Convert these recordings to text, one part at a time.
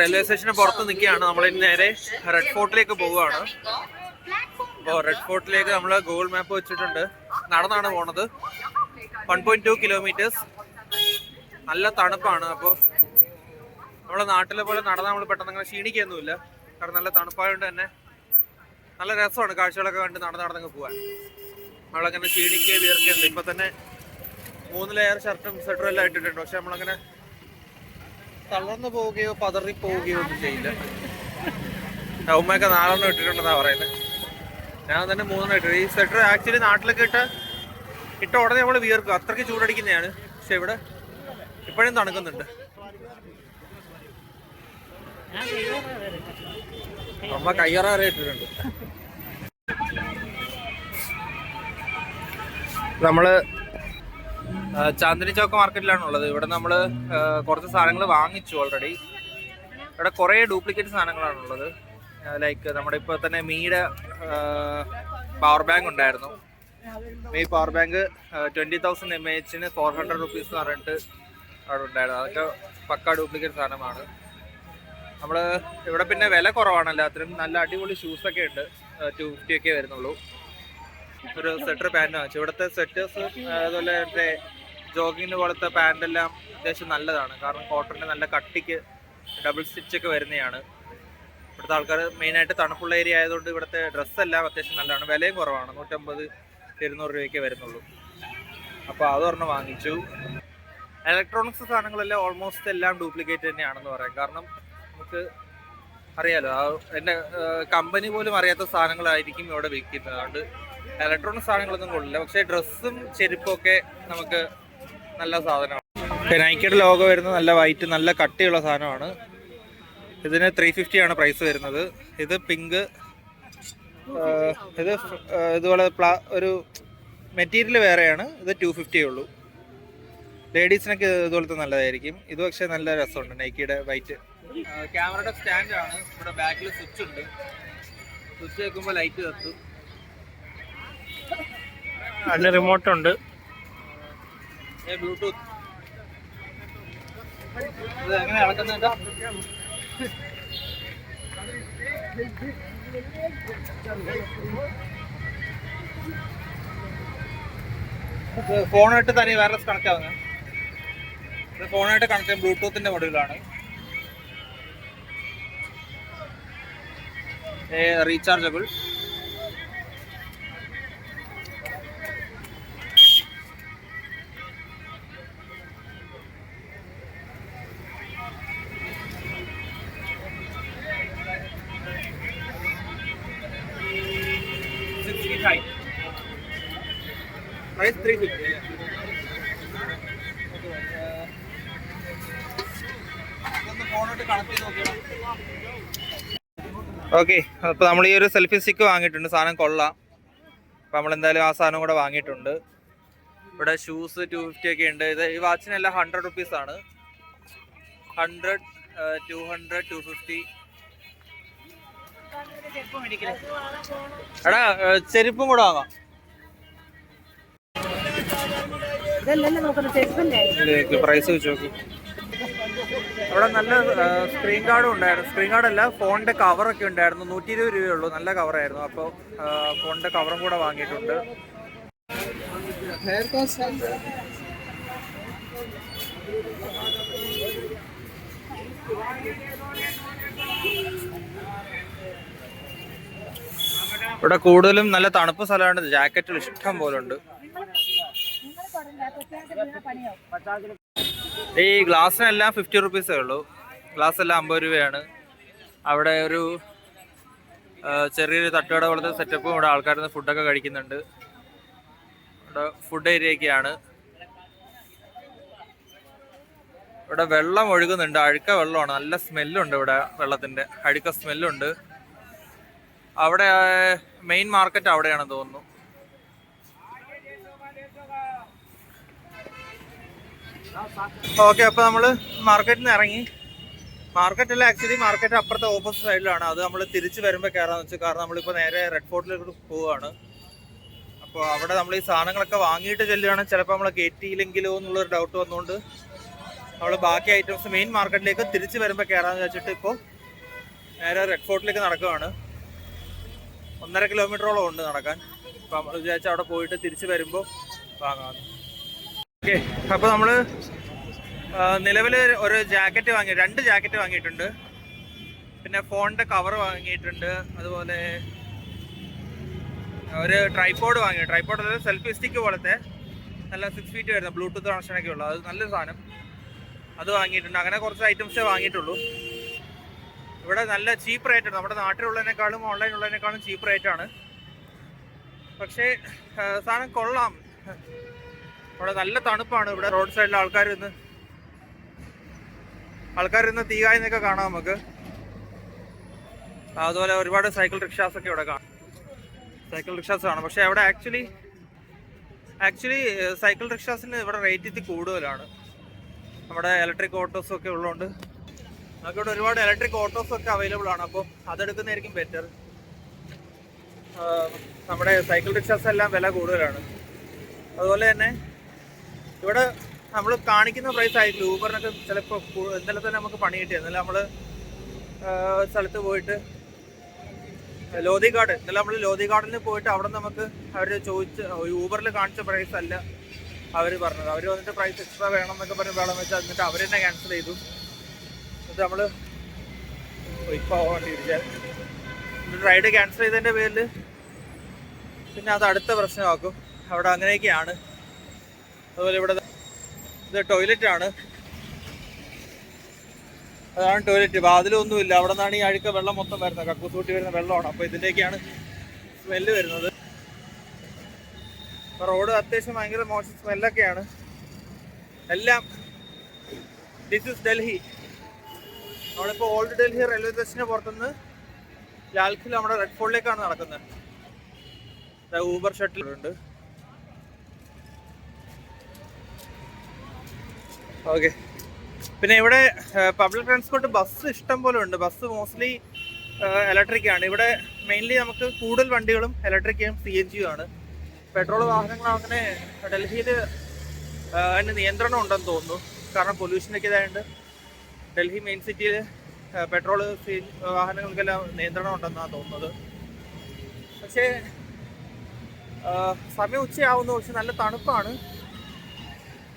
Railway സ്റ്റേഷന് പുറത്ത് നിൽക്കുകയാണ്. നമ്മൾ ഇനി നേരെ റെഡ് ഫോർട്ടിലേക്ക് പോവുകയാണ്. അപ്പോൾ റെഡ് ഫോർട്ടിലേക്ക് നമ്മൾ ഗൂഗിൾ മാപ്പ് വെച്ചിട്ടുണ്ട്. നടന്നാണ് പോണത്. വൺ പോയിന്റ് ടു കിലോമീറ്റേഴ്സ് നല്ല തണുപ്പാണ്. അപ്പോൾ നമ്മളെ നാട്ടിലെ പോലെ നടന്നാൽ നമ്മൾ പെട്ടെന്ന് അങ്ങനെ ക്ഷീണിക്കൊന്നുമില്ല കാരണം നല്ല തണുപ്പായതുകൊണ്ട് തന്നെ നല്ല രസമാണ് കാഴ്ചകളൊക്കെ കണ്ട് നടന്ന് നടന്നങ്ങ് പോകാൻ നമ്മളങ്ങനെ ക്ഷീണിക്കുക വിയർക്കുന്നുണ്ട് ഇപ്പം തന്നെ മൂന്ന് ലെയർ ഷർട്ടും സ്വെറ്ററും എല്ലാം ഇട്ടിട്ടുണ്ട്. പക്ഷെ നമ്മളങ്ങനെ തളർന്നു പോവുകയോ പതറി പോവുകയോ ഒന്നും ചെയ്യില്ല. ഉമ്മയൊക്കെ നാലെണ്ണം ഇട്ടിട്ടുണ്ടെന്നാ പറയുന്നത് ഞാൻ തന്നെ മൂന്നെണ്ണം ഇട്ടു ഈ സ്വെറ്റർ ആക്ച്വലി നാട്ടിലൊക്കെ ഇട്ട ഇട്ട ഉടനെ നമ്മൾ വിയർക്കും. അത്രയ്ക്ക് ചൂടടിക്കുന്നതാണ്. പക്ഷെ ഇവിടെ ഇപ്പോഴും തണുക്കുന്നുണ്ട്. അമ്മ കയ്യറ വരെ ഇട്ടിട്ടുണ്ട്. നമ്മൾ ചാന്ദിനി ചോക്ക് മാർക്കറ്റിലാണ് ഉള്ളത്. ഇവിടെ നമ്മൾ കുറച്ച് സാധനങ്ങൾ വാങ്ങിച്ചു ഓൾറെഡി ഇവിടെ കുറേ ഡ്യൂപ്ലിക്കേറ്റ് സാധനങ്ങളാണ് ഉള്ളത്. ലൈക്ക് നമ്മുടെ ഇപ്പോൾ തന്നെ മീയുടെ പവർ ബാങ്ക് ഉണ്ടായിരുന്നു. Mi power bank twenty thousand M എച്ചിന് four hundred rupees എന്ന് പറഞ്ഞിട്ട് അവിടെ ഉണ്ടായിരുന്നു. അതൊക്കെ പക്ക ഡ്യൂപ്ലിക്കേറ്റ് സാധനമാണ്. നമ്മൾ ഇവിടെ പിന്നെ വില കുറവാണ് എല്ലാത്തിനും. നല്ല അടിപൊളി ഷൂസൊക്കെ ഉണ്ട്. ടു ഫിഫ്റ്റി ഒക്കെ വരുന്നുള്ളൂ. ഒരു സ്വെറ്റർ പാന്റ് വാങ്ങിച്ചു ഇവിടുത്തെ സ്വെറ്റേഴ്സ് അതുപോലെ മറ്റേ ജോഗിങ്ങിന് പോലത്തെ പാന്റ് എല്ലാം അത്യാവശ്യം നല്ലതാണ്. കാരണം കോട്ടറിന്റെ നല്ല കട്ടിക്ക് ഡബിൾ സ്റ്റിച്ച് ഒക്കെ വരുന്നതാണ്. ഇവിടുത്തെ ആൾക്കാർ മെയിനായിട്ട് തണുപ്പുള്ള ഏരിയ ആയതുകൊണ്ട് ഇവിടുത്തെ ഡ്രസ്സ് എല്ലാം അത്യാവശ്യം നല്ലതാണ്. വിലയും കുറവാണ്. നൂറ്റമ്പത് ഇരുന്നൂറ് രൂപയ്ക്ക് വരുന്നുള്ളൂ. അപ്പോൾ അത് പറഞ്ഞ് വാങ്ങിച്ചു. ഇലക്ട്രോണിക്സ് സാധനങ്ങളെല്ലാം ഓൾമോസ്റ്റ് എല്ലാം ഡ്യൂപ്ലിക്കേറ്റ് തന്നെയാണെന്ന് പറയാം. കാരണം നമുക്ക് അറിയാലോ എന്റെ കമ്പനി പോലും അറിയാത്ത സാധനങ്ങളായിരിക്കും ഇവിടെ വിൽക്കുന്നത്. അതുകൊണ്ട് ഇലക്ട്രോണിക് സാധനങ്ങളൊന്നും കൊള്ളില്ല. പക്ഷേ ഡ്രസ്സും ചെരുപ്പും ഒക്കെ നമുക്ക് നല്ല സാധനമാണ്. നൈക്കയുടെ ലോഗോ വരുന്നത് നല്ല വൈറ്റ് നല്ല കട്ടിയുള്ള സാധനമാണ്. ഇതിന് ത്രീ ഫിഫ്റ്റി ആണ് പ്രൈസ് വരുന്നത്. ഇത് പിങ്ക് ഇത് ഇതുപോലെ പ്ലാ ഒരു മെറ്റീരിയൽ വേറെയാണ്. ഇത് ടു ഫിഫ്റ്റിയേ ഉള്ളൂ. ലേഡീസിനൊക്കെ ഇതുപോലത്തെ നല്ലതായിരിക്കും. ഇത് പക്ഷേ നല്ല രസമുണ്ട് നൈക്കിയുടെ വൈറ്റ് ക്യാമറയുടെ സ്റ്റാൻഡാണ് ഇവിടെ ബാക്കിൽ സ്വിച്ച് ഉണ്ട്. സ്വിച്ച് വെക്കുമ്പോൾ ലൈറ്റ് കത്തും. അതിന് റിമോട്ട് ഉണ്ട്. ബ്ലൂടൂത്ത് എങ്ങനെ ഫോണായിട്ട് തന്നെ വയർലെസ് കണക്ട് ആവുന്നത്. ഇത് ഫോണായിട്ട് കണക്ട് ചെയ്യാൻ ബ്ലൂടൂത്തിന്റെ മൊഡ്യൂളാണ് rechargeable six feet high price three fifty okay അപ്പോൾ നമ്മൾ ഈ ഒരു സെൽഫി സ്റ്റിക്ക് വാങ്ങിയിട്ടുണ്ട് സാധനം കൊള്ളാം. അപ്പോൾ നമ്മൾ എന്തായാലും ആ സാധനം കൂടെ വാങ്ങിയിട്ടുണ്ട്. ഇവിടെ ഷൂസ് ടു ഫിഫ്റ്റി ഒക്കെ ഉണ്ട്. ഇത് ഈ വാച്ചിനെല്ലാം ഹൺഡ്രഡ് റുപ്പീസ് ആണ്. Hundred two hundred two fifty എടാ ചെരുപ്പും കൂടെ വാങ്ങാം. പ്രൈസ് വെച്ച് നോക്കി. അവിടെ നല്ല സ്ക്രീൻ ഗാർഡും ഉണ്ടായിരുന്നു. സ്ക്രീൻ ഗാർഡ് അല്ല ഫോണിന്റെ കവറൊക്കെ ഉണ്ടായിരുന്നു. നൂറ്റി ഇരുപത് രൂപയുള്ളൂ നല്ല കവറായിരുന്നു അപ്പോൾ ഫോണിന്റെ കവറും കൂടെ വാങ്ങിയിട്ടുണ്ട്. ഇവിടെ കൂടുതലും നല്ല തണുപ്പ് സ്ഥലമാണ്. ജാക്കറ്റുകൾ ഇഷ്ടം പോലെ ഉണ്ട് ഈ ഗ്ലാസ്സിനെല്ലാം ഫിഫ്റ്റി റുപ്പീസേ ഉള്ളൂ. ഗ്ലാസ് എല്ലാം അമ്പത് രൂപയാണ്. അവിടെ ഒരു ചെറിയൊരു തട്ടുകട പോലത്തെ സെറ്റപ്പും ഇവിടെ ആൾക്കാർ ഫുഡൊക്കെ കഴിക്കുന്നുണ്ട്. ഇവിടെ ഫുഡ് ഏരിയയൊക്കെയാണ് ഇവിടെ വെള്ളം ഒഴുകുന്നുണ്ട്. അഴുക്ക വെള്ളമാണ്. നല്ല സ്മെല്ലുണ്ട് ഇവിടെ വെള്ളത്തിന്റെ. അഴുക്ക സ്മെല്ലുണ്ട് അവിടെ മെയിൻ മാർക്കറ്റ് അവിടെയാണ് തോന്നുന്നു. ഓക്കെ അപ്പൊ നമ്മൾ മാർക്കറ്റിൽ നിന്ന് ഇറങ്ങി. മാർക്കറ്റല്ല ആക്ച്വലി മാർക്കറ്റ് അപ്പുറത്തെ ഓപ്പോസിറ്റ് സൈഡിലാണ് അത് നമ്മൾ തിരിച്ച് വരുമ്പോൾ കയറാന്ന് വെച്ചു. കാരണം നമ്മളിപ്പോൾ നേരെ റെഡ് ഫോർട്ടിലേക്ക് പോവുകയാണ് അപ്പോൾ അവിടെ നമ്മൾ ഈ സാധനങ്ങളൊക്കെ വാങ്ങിയിട്ട് ചെല്ലുകയാണെങ്കിൽ ചിലപ്പോൾ നമ്മളെ കയറ്റിയില്ലെങ്കിലോ എന്നുള്ളൊരു ഡൗട്ട് വന്നുകൊണ്ട് നമ്മൾ ബാക്കി ഐറ്റംസ് മെയിൻ മാർക്കറ്റിലേക്ക് തിരിച്ച് വരുമ്പോൾ കയറാന്ന് വെച്ചിട്ട് ഇപ്പോൾ നേരെ റെഡ് ഫോർട്ടിലേക്ക് നടക്കുകയാണ്. ഒന്നര കിലോമീറ്ററോളം ഉണ്ട് നടക്കാൻ. അപ്പം നമ്മൾ വിചാരിച്ച അവിടെ പോയിട്ട് തിരിച്ച് വരുമ്പോൾ വാങ്ങാം. ഓക്കെ അപ്പോൾ നമ്മൾ നിലവിൽ ഒരു ജാക്കറ്റ് വാങ്ങി രണ്ട് ജാക്കറ്റ് വാങ്ങിയിട്ടുണ്ട്. പിന്നെ ഫോണിന്റെ കവർ വാങ്ങിയിട്ടുണ്ട്. അതുപോലെ ഒരു ട്രൈപോഡ് വാങ്ങി ട്രൈപോഡ് അതായത് സെൽഫി സ്റ്റിക്ക് പോലത്തെ നല്ല സിക്സ് ഫീറ്റ് വരുന്ന ബ്ലൂടൂത്ത് കണക്ഷനൊക്കെ ഉള്ളത് അത് നല്ലൊരു സാധനം. അത് വാങ്ങിയിട്ടുണ്ട്. അങ്ങനെ കുറച്ച് ഐറ്റംസേ വാങ്ങിയിട്ടുള്ളൂ. ഇവിടെ നല്ല ചീപ്പ് റേറ്റ് ആണ്. നമ്മുടെ നാട്ടിലുള്ളതിനേക്കാളും ഓൺലൈൻ ഉള്ളതിനേക്കാളും ചീപ്പ് റേറ്റ് ആണ്. പക്ഷേ സാധനം കൊള്ളാം. ഇവിടെ നല്ല തണുപ്പാണ്. ഇവിടെ റോഡ് സൈഡിൽ ആൾക്കാർ ഇന്ന് ആൾക്കാർ ഇന്ന് തീകായെന്നൊക്കെ കാണാം നമുക്ക്. അതുപോലെ ഒരുപാട് സൈക്കിൾ റിക്ഷാസ് ഒക്കെ ഇവിടെ കാണാം. സൈക്കിൾ റിക്ഷാസ് കാണാം. പക്ഷേ അവിടെ ആക്ച്വലി ആക്ച്വലി സൈക്കിൾ റിക്ഷാസിന് ഇവിടെ റേറ്റ് ഇത്തിരി കൂടുതലാണ്. നമ്മുടെ ഇലക്ട്രിക് ഓട്ടോസും ഒക്കെ ഉള്ളതുകൊണ്ട് നമുക്കിവിടെ ഒരുപാട് ഇലക്ട്രിക് ഓട്ടോസ് ഒക്കെ അവൈലബിൾ ആണ്. അപ്പോൾ അതെടുക്കുന്നതായിരിക്കും ബെറ്റർ നമ്മുടെ സൈക്കിൾ റിക്ഷാസ് എല്ലാം വില കൂടുതലാണ്. അതുപോലെ തന്നെ ഇവിടെ നമ്മൾ കാണിക്കുന്ന പ്രൈസ് ആയിരിക്കും. ഊബറിനൊക്കെ ചിലപ്പോൾ ഇന്നലെ തന്നെ നമുക്ക് പണി കിട്ടിയത് ഇന്നലെ നമ്മൾ സ്ഥലത്ത് പോയിട്ട് ലോധിഗാർഡ് ഇന്നലെ നമ്മൾ ലോധിഗാർഡിൽ പോയിട്ട് അവിടെ നമുക്ക് അവർ ചോദിച്ച് ഊബറിൽ കാണിച്ച പ്രൈസ് അല്ല അവർ പറഞ്ഞത്. അവർ വന്നിട്ട് പ്രൈസ് എക്സ്ട്രാ വേണം എന്നൊക്കെ പറഞ്ഞ് വേണം വെച്ചാൽ എന്നിട്ട് അവർ തന്നെ ക്യാൻസൽ ചെയ്തു. എന്നിട്ട് നമ്മൾ ഇപ്പോൾ വേണ്ടി ഇരിക്കാൻ റൈഡ് ക്യാൻസൽ ചെയ്തതിന്റെ പേരിൽ പിന്നെ അത് അടുത്ത പ്രശ്നമാക്കും. അവിടെ അങ്ങനെയൊക്കെയാണ്. അതുപോലെ ഇവിടെ ഇത് ടോയ്ലറ്റ് ആണ്. അതാണ് ടോയ്ലറ്റ് വാതിലൊന്നുമില്ല അവിടെ നിന്നാണ് ഈ അഴുക്ക വെള്ളം മൊത്തം വരുന്നത്. കക്കൂസൂട്ടി വരുന്ന വെള്ളമാണ്. അപ്പോൾ ഇതിന്റെയൊക്കെയാണ് സ്മെല്ല് വരുന്നത്. അപ്പോൾ റോഡ് അത്യാവശ്യം ഭയങ്കര മോശം സ്മെല്ലൊക്കെയാണ് എല്ലാം ദിസ് ഇസ് ഡൽഹി നമ്മളിപ്പോൾ ഓൾഡ് ഡൽഹി റെയിൽവേ സ്റ്റേഷന് പുറത്തുനിന്ന് ലാൽഖിൽ നമ്മുടെ റെഡ് ഫോർട്ടിലേക്കാണ് നടക്കുന്നത്. ഊബർ ഷട്ടിൽ ഉണ്ട്. ഓക്കെ. പിന്നെ ഇവിടെ പബ്ലിക് ട്രാൻസ്പോർട്ട് ബസ് ഇഷ്ടം പോലെ ഉണ്ട്. ബസ് മോസ്റ്റ്ലി ഇലക്ട്രിക് ആണ്. ഇവിടെ മെയിൻലി നമുക്ക് കൂടുതൽ വണ്ടികളും ഇലക്ട്രിക് ഇലക്ട്രിക്കും സി എൻ ജിയും ആണ്. പെട്രോൾ വാഹനങ്ങൾ അങ്ങനെ ഡൽഹിയിൽ അതിന് നിയന്ത്രണം ഉണ്ടെന്ന് തോന്നുന്നു. കാരണം പൊല്യൂഷനൊക്കെ ഇതായതുകൊണ്ട് ഡൽഹി മെയിൻ സിറ്റിയിൽ പെട്രോൾ വാഹനങ്ങൾക്കെല്ലാം നിയന്ത്രണം ഉണ്ടെന്നാണ് തോന്നുന്നത്. പക്ഷേ സമയം ഉച്ചയാവുന്നു പക്ഷെ നല്ല തണുപ്പാണ്.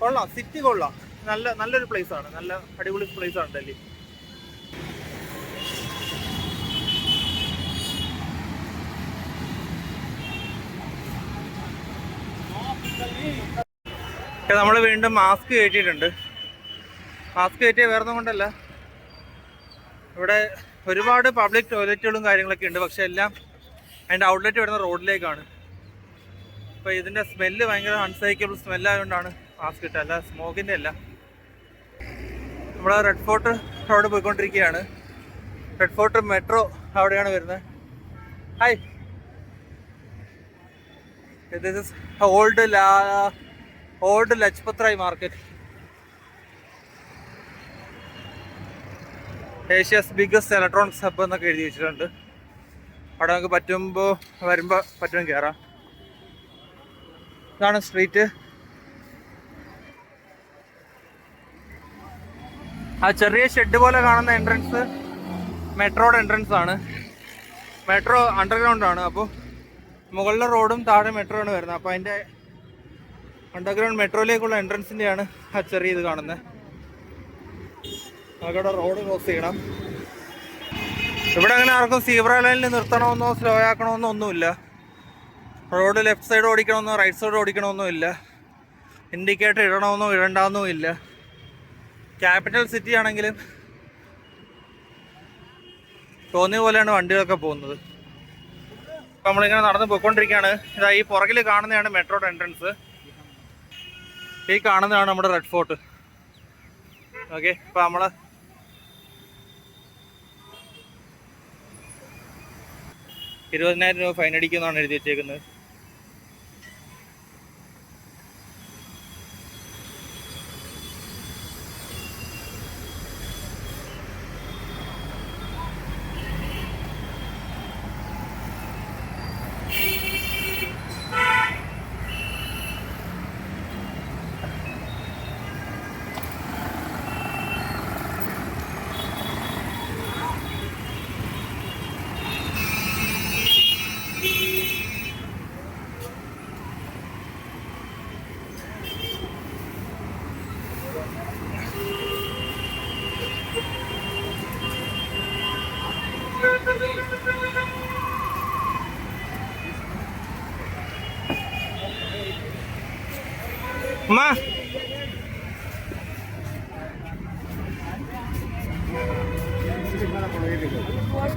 കൊള്ളാം സിറ്റി കൊള്ളാം. നല്ല നല്ലൊരു പ്ലേസ് ആണ് നല്ല അടിപൊളി പ്ലേസ് ആണ് ഡൽഹി. നമ്മൾ വീണ്ടും മാസ്ക് കയറ്റിയിട്ടുണ്ട്. മാസ്ക് കയറ്റിയ വേറെ കൊണ്ടല്ല. ഇവിടെ ഒരുപാട് പബ്ലിക് ടോയ്ലറ്റുകളും കാര്യങ്ങളൊക്കെ ഉണ്ട്. പക്ഷെ എല്ലാം അതിന്റെ ഔട്ട്ലെറ്റ് വരുന്ന റോഡിലേക്കാണ്. അപ്പോൾ ഇതിന്റെ സ്മെല്ല് ഭയങ്കര അൺസൈക്കബിൾ സ്മെല്ലായതുകൊണ്ടാണ് മാസ്ക് ഇട്ടത്. അല്ല സ്മോക്കിന്റെ അല്ല. നമ്മൾ റെഡ് ഫോർട്ട് റോഡ് പോയിക്കൊണ്ടിരിക്കുകയാണ്. റെഡ് ഫോർട്ട് മെട്രോ അവിടെയാണ് വരുന്നത്. Hi this is old la old Lajpat Rai market Asia's biggest electronics hub എന്നൊക്കെ എഴുതി വെച്ചിട്ടുണ്ട്. അവിടെ നമുക്ക് പറ്റുമ്പോൾ വരുമ്പോൾ പറ്റും കയറാം ഇതാണ് സ്ട്രീറ്റ് ആ ചെറിയ ഷെഡ് പോലെ കാണുന്ന എൻട്രൻസ് മെട്രോയുടെ എൻട്രൻസ് ആണ്. മെട്രോ അണ്ടർഗ്രൗണ്ട് ആണ്. അപ്പോൾ മുകളിലെ റോഡും താഴെ മെട്രോ ആണ് വരുന്നത്. അപ്പോൾ അതിന്റെ അണ്ടർഗ്രൗണ്ട് മെട്രോയിലേക്കുള്ള എൻട്രൻസിന്റെയാണ് ആ ചെറിയ ഇത് കാണുന്നത്. അവിടെ റോഡ് ക്രോസ് ചെയ്യണം. ഇവിടെ അങ്ങനെ ആർക്കും സീബ്ര ലൈനിൽ നിർത്തണമെന്നോ സ്ലോ ആക്കണമെന്നോ ഒന്നുമില്ല. റോഡ് ലെഫ്റ്റ് സൈഡ് ഓടിക്കണമെന്നോ റൈറ്റ് സൈഡ് ഓടിക്കണമെന്നോ ഇല്ല. ഇൻഡിക്കേറ്റർ ഇടണമെന്നോ ഇടണ്ടെന്നോ ഇല്ല. ക്യാപിറ്റൽ സിറ്റി ആണെങ്കിലും തോന്നിയ പോലെയാണ് വണ്ടികളൊക്കെ പോകുന്നത്. നമ്മളിങ്ങനെ നടന്ന് പോയിക്കൊണ്ടിരിക്കുകയാണ്. ഇതാ ഈ പുറകിൽ കാണുന്നതാണ് മെട്രോയുടെ എൻട്രൻസ് ഈ കാണുന്നതാണ് നമ്മുടെ റെഡ് ഫോർട്ട് ഓക്കെ അപ്പോൾ നമ്മൾ ഇരുപതിനായിരം രൂപ ഫൈൻ അടിക്കുമെന്നാണ് എഴുതി വെച്ചേക്കുന്നത്. माँ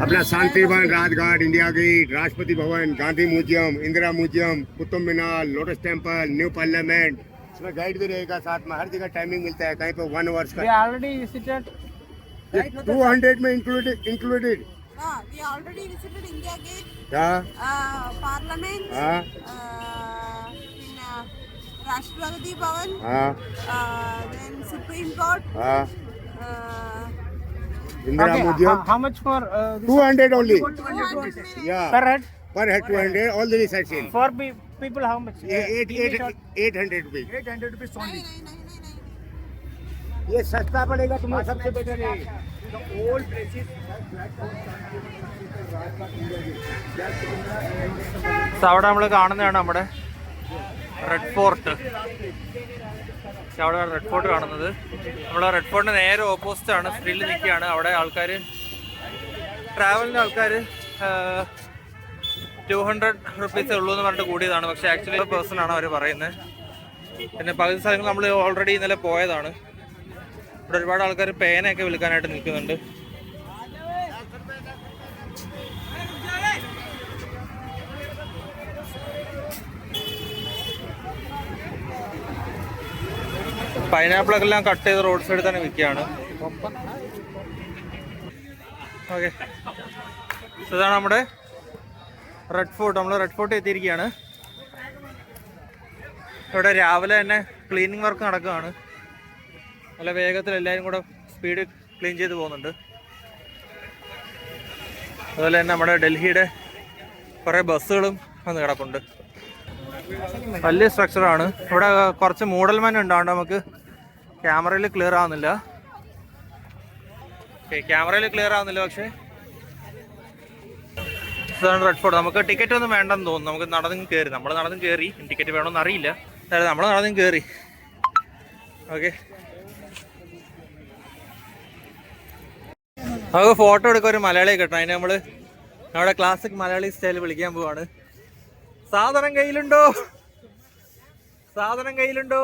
अपना शांति भवन Rajghat India gate Rashtrapati Bhavan Gandhi museum Indira museum Qutub Minar lotus temple new parliament. इसमें गाइड भी रहेगा साथ में हर जगह टाइमिंग मिलता है कहीं पे वन आवर्स का। ऑलरेडी टू हंड्रेड में इंक्लूडेड इंक्लूडेड इंडिया गेट क्या parliament രാഷ്ട്രപതി ഭവൻ हाँ uh, then Supreme Court, हाँ uh, Indira Okay, how, museum how much for uh, this two hundred only 200 minutes. या per head? Per head two hundred all the sightseeing For pe- people, how much? Eight TV eight shot? Eight hundred rupees eight hundred rupees नहीं, नहीं, नहीं, नहीं, नहीं. ये सस्ता पड़ेगा तुम्हारा सबसे बेटर है So, അവിടെ നമ്മൾ കാണുന്നതാണ് നമ്മുടെ റെഡ് ഫോർട്ട് അവിടെ റെഡ് ഫോർട്ട് കാണുന്നത്. നമ്മൾ റെഡ് ഫോർട്ടിന് നേരെ ഓപ്പോസിറ്റ് ആണ് സ്ട്രീറ്റിൽ നിൽക്കുകയാണ്. അവിടെ ആൾക്കാർ ട്രാവലിന്റെ ആൾക്കാർ ടു ഹൺഡ്രഡ് റുപ്പീസേ ഉള്ളൂ എന്ന് പറഞ്ഞിട്ട് കൂടിയതാണ്. പക്ഷേ ആക്ച്വലി പേഴ്സൺ ആണ് അവർ പറയുന്നത് പിന്നെ പകുതി സ്ഥലങ്ങൾ നമ്മൾ ഓൾറെഡി ഇന്നലെ പോയതാണ്. ഇവിടെ ഒരുപാട് ആൾക്കാർ പേനയൊക്കെ വിൽക്കാനായിട്ട് നിൽക്കുന്നുണ്ട്. പൈനാപ്പിളൊക്കെ എല്ലാം കട്ട് ചെയ്ത് റോഡ് സൈഡിൽ തന്നെ വിൽക്കുകയാണ്. ഓക്കെ ഇതാണ് നമ്മുടെ റെഡ് ഫോർട്ട് നമ്മൾ റെഡ് ഫോർട്ട് എത്തിയിരിക്കുകയാണ്. ഇവിടെ രാവിലെ തന്നെ ക്ലീനിങ് വർക്ക് നടക്കുകയാണ്. നല്ല വേഗത്തിൽ എല്ലാവരും കൂടെ സ്പീഡ് ക്ലീൻ ചെയ്ത് പോകുന്നുണ്ട്. അതുപോലെ തന്നെ നമ്മുടെ ഡൽഹിയുടെ കുറേ ബസ്സുകളും വന്ന് കിടപ്പുണ്ട്. വലിയ സ്ട്രക്ചറാണ് ഇവിടെ കുറച്ച് മൂടൽമഞ്ഞ ഉണ്ടാണ്ട് നമുക്ക്. ക്യാമറയിൽ ക്ലിയർ ആവുന്നില്ല. ഓക്കെ ക്യാമറയിൽ ക്ലിയർ ആവുന്നില്ല പക്ഷേ. ഇതാണ് റെഡ് ഫോർട്ട് നമുക്ക് ടിക്കറ്റ് ഒന്നും വേണ്ടെന്ന് തോന്നുന്നു. നമുക്ക് നടന്നും കയറി നമ്മൾ നടന്നും കയറി ടിക്കറ്റ് വേണമെന്ന് അറിയില്ല. അതായത് നമ്മൾ നടന്നും കയറി ഓക്കെ നമുക്ക് ഫോട്ടോ എടുക്കാൻ ഒരു മലയാളിയെ കിട്ടണം. അതിന് നമ്മൾ നമ്മുടെ ക്ലാസിക് മലയാളി സ്റ്റൈൽ വിളിക്കാൻ പോവാണ്. സാധനം കയ്യിലുണ്ടോ? സാധനം കയ്യിലുണ്ടോ?